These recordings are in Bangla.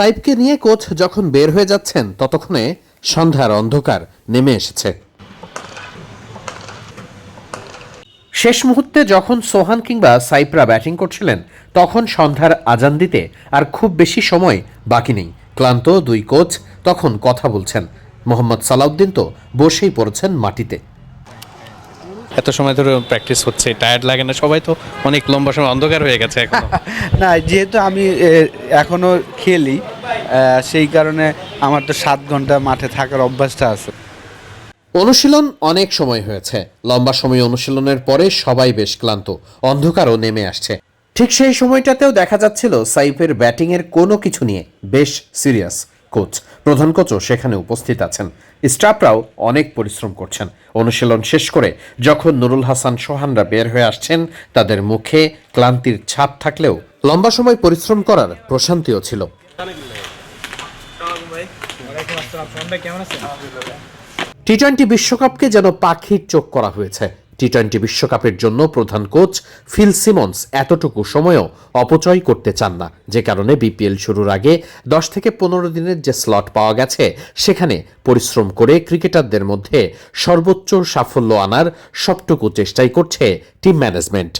সাইবকে নিয়ে কোচ যখন বের হয়ে যাচ্ছেন, ততক্ষণে সন্ধ্যার অন্ধকার নেমে এসেছে। শেষ মুহূর্তে যখন সোহান কিংবা সাইপ্রা ব্যাটিং করছিলেন, তখন সন্ধ্যার আজান দিতে আর খুব বেশি সময় বাকি নেই। ক্লান্ত দুই কোচ তখন কথা বলছেন। মোহাম্মদ সালাউদ্দিন তো বসেই পড়েছেন মাটিতে। এত সময় ধরে প্র্যাকটিস হচ্ছে টায়ার্ড লাগে না সবাই তো অনেক লম্বা সময় অন্ধকার হয়ে গেছে এখন। না যেহেতু আমি এ, এখনও খেলি আহ, সেই কারণে আমার তো সাত ঘণ্টা মাঠে থাকার অভ্যাসটা আছে। অনুশীলন অনেক সময় হয়েছে। লম্বা সময় অনুশীলনের পরে সবাই বেশ ক্লান্ত অন্ধকারও নেমে আসছে। ঠিক সেই সময়টাতেও দেখা যাচ্ছিল সাইফের ব্যাটিংয়ের কোনো কিছু নিয়ে বেশ সিরিয়াস কোচ, প্রধান কোচও সেখানে উপস্থিত আছেন। স্টাফরাও অনেক পরিশ্রম করছেন। অনুশীলন শেষ করে যখন নুরুল হাসান সোহানরা বের হয়ে আসছেন, তাদের মুখে ক্লান্তির ছাপ থাকলেও লম্বা সময় পরিশ্রম করার প্রশান্তিও ছিল। টি টোয়েন্টি বিশ্বকাপকে যেন পাখির চোখ করা হয়েছে। টি টোয়েন্টি বিশ্বকাপের জন্য প্রধান কোচ ফিল সিমন্স এতটুকু সময়ও অপচয় করতে চান না। যে কারণে বিপিএল শুরুর আগে দশ থেকে পনেরো দিনের যে স্লট পাওয়া গেছে, সেখানে পরিশ্রম করে ক্রিকেটারদের মধ্যে সর্বোচ্চ সাফল্য আনার সবটুকু চেষ্টাই করছে টিম ম্যানেজমেন্ট।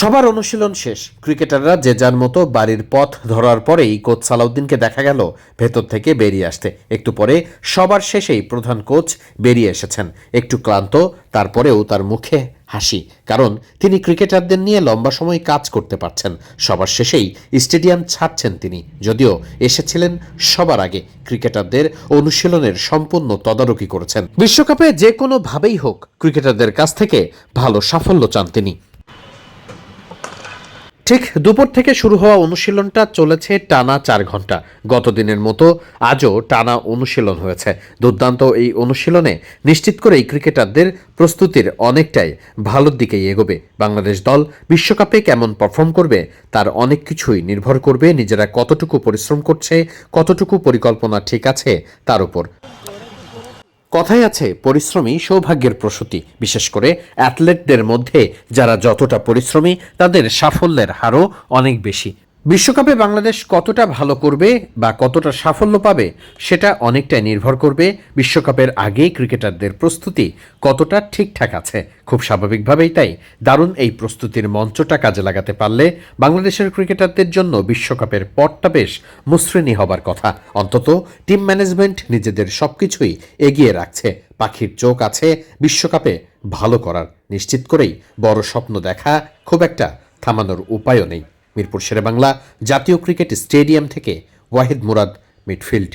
সবার অনুশীলন শেষ। ক্রিকেটাররা যে যার মতো বাড়ির পথ ধরার পরেই কোচ সালাউদ্দিনকে দেখা গেল, ভেতর থেকে বেরিয়ে আসতে। একটু পরে সবার শেষেই প্রধান কোচ বেরিয়ে এসেছেন। একটু ক্লান্ত, তারপরেও তার মুখে হাসি, কারণ তিনি ক্রিকেটারদের নিয়ে লম্বা সময় কাজ করতে পারছেন। সবার শেষেই স্টেডিয়াম ছাড়ছেন তিনি, যদিও এসেছিলেন সবার আগে। ক্রিকেটারদের অনুশীলনের সম্পূর্ণ তদারকি করেছেন। বিশ্বকাপে যে কোনোভাবেই হোক, ক্রিকেটারদের কাছ থেকে ভালো সাফল্য চান তিনি। ঠিক দুপুর থেকে শুরু হওয়া অনুশীলনটা চলেছে টানা চার ঘণ্টা। গতদিনের মতো আজও টানা অনুশীলন হয়েছে। দুর্দান্ত এই অনুশীলনে নিশ্চিত করেই ক্রিকেটারদের প্রস্তুতির অনেকটাই ভালোর দিকেই এগোবে। বাংলাদেশ দল বিশ্বকাপে কেমন পারফর্ম করবে তার অনেক কিছুই নির্ভর করবে নিজেরা কতটুকু পরিশ্রম করছে, কতটুকু পরিকল্পনা ঠিক আছে তার উপর। কথাই আছে পরিশ্রমী সৌভাগ্যের প্রসূতি। বিশেষ করে অ্যাথলেটদের মধ্যে যারা যতটা পরিশ্রমী, তাদের সাফল্যের হারও অনেক বেশি। বিশ্বকাপে বাংলাদেশ কতটা ভালো করবে বা কতটা সাফল্য পাবে, সেটা অনেকটাই নির্ভর করবে বিশ্বকাপের আগে ক্রিকেটারদের প্রস্তুতি কতটা ঠিকঠাক আছে। খুব স্বাভাবিকভাবেই তাই দারুণ এই প্রস্তুতির মঞ্চটা কাজে লাগাতে পারলে বাংলাদেশের ক্রিকেটারদের জন্য বিশ্বকাপের পথটা বেশ মসৃণী হবার কথা। অন্তত টিম ম্যানেজমেন্ট নিজেদের সবকিছুই এগিয়ে রাখছে। পাখির চোখ আছে বিশ্বকাপে ভালো করার। নিশ্চিত করেই বড় স্বপ্ন দেখা খুব একটা থামানোর উপায়ও নেই। মিরপুর শেরেবাংলা জাতীয় ক্রিকেট স্টেডিয়াম থেকে ওয়াহিদ মুরাদ মিডফিল্ড।